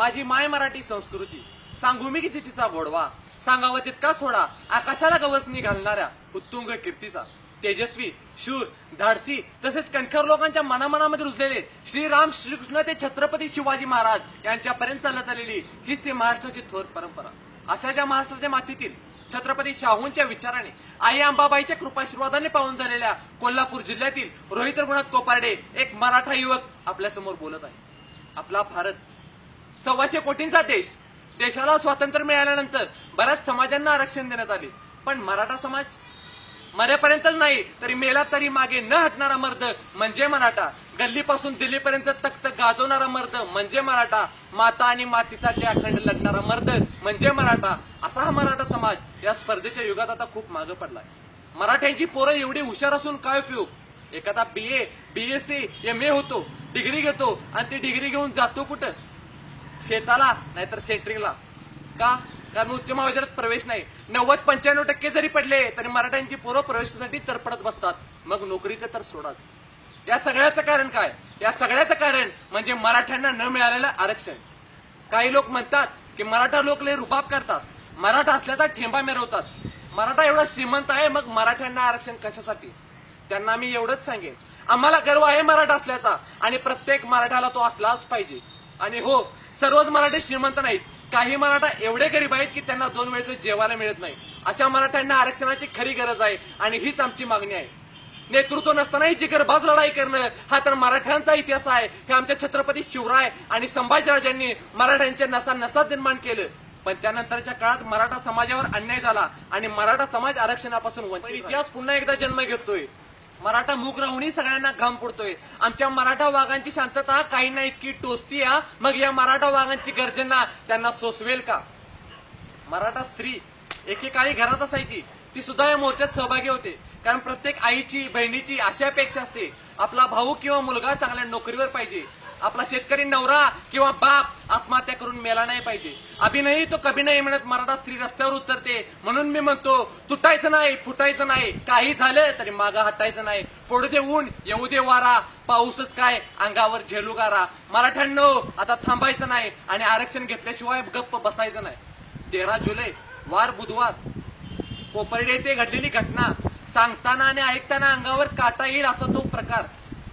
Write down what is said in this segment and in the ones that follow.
माझी माय मराठी संस्कृती. सांगू मी किती तिचा गोडवा सांगावा तितका थोडा. आकाशाला गवसणी घालणाऱ्या उत्तुंग कीर्तीचा. तेजस्वी शूर धाडसी तसेच कणखर लोकांच्या मनामनामध्ये रुजलेले श्रीराम श्रीकृष्ण ते छत्रपती शिवाजी महाराज यांच्यापर्यंत चालत आलेली हीच ती महाराष्ट्राची थोर परंपरा. अशाच्या महाराष्ट्राच्या मातीतील छत्रपती शाहूंच्या विचाराने आई अंबाबाईच्या कृपाशीर्वादाने पाहून झालेल्या कोल्हापूर जिल्ह्यातील रोहित रघुनाथ कोपारडे एक मराठा युवक आपल्यासमोर बोलत आहे. आपला भारत सव्वाशे कोटींचा देश. देशाला स्वातंत्र्य मिळाल्यानंतर बऱ्याच समाजांना आरक्षण देण्यात आले. पण मराठा समाज मरेपर्यंतच नाही तरी मेला तरी मागे न हटणारा मर्द म्हणजे मराठा. गल्लीपासून दिल्लीपर्यंत तख्त गाजवणारा मर्द म्हणजे मराठा. माता आणि मातीसाठी अखंड लढणारा मर्द म्हणजे मराठा. असा हा मराठा समाज या स्पर्धेच्या युगात आता खूप मागे पडलाय. मराठ्यांची पोरं एवढी हुशार असून काय उपयोग? एखादा बी ए बीएससी एम ए होतो. डिग्री घेतो आणि ती डिग्री घेऊन जातो कुठं? शेताला नाहीतर सेंट्रिंगला का? कारण उच्च महाविद्यालयात प्रवेश नाही. नव्वद पंच्याण्णव टक्के जरी पडले तरी मराठ्यांची पूर्व प्रवेशासाठी तडपडत बसतात. मग नोकरीचं तर सोडाच. या सगळ्याचं कारण काय? या सगळ्याचं कारण म्हणजे मराठ्यांना न मिळालेलं आरक्षण. काही लोक म्हणतात की मराठा लोक लय रुबाब करतात. मराठा असल्याचा ठेंबा मिरवतात. मराठा एवढा श्रीमंत आहे मग मराठ्यांना आरक्षण कशासाठी? त्यांना मी एवढंच सांगेन. आम्हाला गर्व आहे मराठा असल्याचा. आणि प्रत्येक मराठ्याला तो असलाच पाहिजे. आणि हो सर्वच मराठी श्रीमंत नाहीत. काही मराठा एवढे गरीब आहेत की त्यांना दोन वेळेचं जेवायला मिळत नाही. अशा मराठ्यांना आरक्षणाची खरी गरज आहे आणि हीच आमची मागणी आहे. नेतृत्व नसतानाही जिगरबाज लढाई करणं हा तर मराठ्यांचा इतिहास आहे. हे आमच्या छत्रपती शिवराय आणि संभाजीराजांनी मराठ्यांच्या नसा नसात निर्माण केलं. पण त्यानंतरच्या काळात मराठा समाजावर अन्याय झाला आणि मराठा समाज आरक्षणापासून वंचित. इतिहास पुन्हा एकदा जन्म घेतोय. मराठा मूक राहूनही सगळ्यांना घाम पुडतोय. आमच्या मराठा वाघांची शांतता काही नाही इतकी टोचती मग या मराठा वाघांची गर्जना त्यांना सोसवेल का? मराठा स्त्री एकेकाळी घरात असायची. ती सुद्धा या मोर्चात सहभागी होते. कारण प्रत्येक आईची बहिणीची अशी अपेक्षा असते. आपला भाऊ किंवा मुलगा चांगल्या नोकरीवर पाहिजे. आपला शेतकरी नवरा किंवा बाप आत्महत्या करून मेला नाही पाहिजे. अभिनयी तो कभी नाही म्हणत मराठा स्त्री रस्त्यावर उतरते. म्हणून मी म्हणतो तुटायचं नाही फुटायचं नाही. काही झालं तरी मागं हटायचं नाही. पडू दे ऊन येऊ दे वारा. पाऊसच काय? अंगावर झेलू गारा. मराठ्यांनो आता थांबायचं नाही आणि आरक्षण घेतल्याशिवाय गप्प बसायचं नाही. तेरा जुलै वार बुधवार. कोपर्डे येथे घडलेली घटना. सांगताना आणि ऐकताना अंगावर काटा येईल असा तो प्रकार.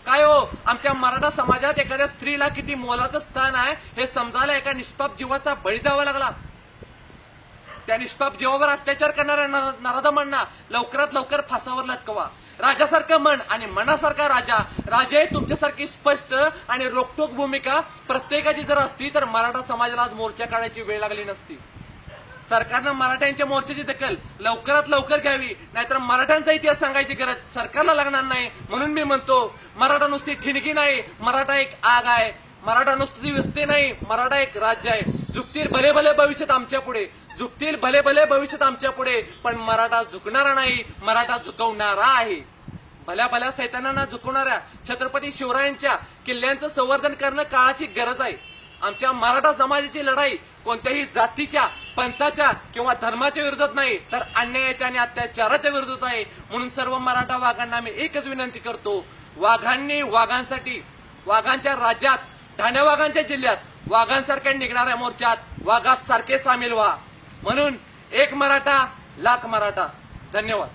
काय हो? आमच्या मराठा समाजात एखाद्या स्त्रीला किती मोलाचं स्थान आहे हे समजायला एका निष्पाप जीवाचा बळी द्यावा लागला. त्या निष्पाप जीवावर अत्याचार करणाऱ्या नर- नराधमांना लवकरात लवकर फासावर लटकवा. राजासारखं मन आणि मनासारखा राजा. राजे तुमच्यासारखी स्पष्ट आणि रोखोक भूमिका. प्रत्येकाची जर असती तर मराठा समाजाला आज मोर्चा काढायची वेळ लागली नसती. सरकारनं मराठ्यांच्या मोर्चाची दखल लवकरात लवकर घ्यावी नाहीतर मराठ्यांचा इतिहास सांगायची गरज सरकारला लागणार नाही. म्हणून मी म्हणतो मराठा नुसती ठिणगी नाही मराठा एक आग आहे. मराठा नुसती विसते नाही मराठा एक राज्य आहे. झुकतील भले भले भविष्यात आमच्या पुढे झुकतील भले भले भविष्यात आमच्या पुढे पण मराठा झुकणारा नाही मराठा झुकवणारा आहे. भल्या भल्या सैतानांना झुकवणाऱ्या छत्रपती शिवरायांच्या किल्ल्यांचं संवर्धन करणं काळाची गरज आहे. आमच्या मराठा समाजाची लढाई कोणत्याही जातीच्या पंथाच्या किंवा धर्माच्या विरोधात नाही तर अन्यायाच्या आणि अत्याचाराच्या विरोधात आहे. म्हणून सर्व मराठा वाघांना आम्ही एकच विनंती करतो वाघांनी वाघांसाठी वाघांच्या राज्यात ठाण्या वाघांच्या जिल्ह्यात वाघांसारख्या निघणाऱ्या मोर्चात वाघात सारखे सामील व्हा. म्हणून एक मराठा लाख मराठा. धन्यवाद.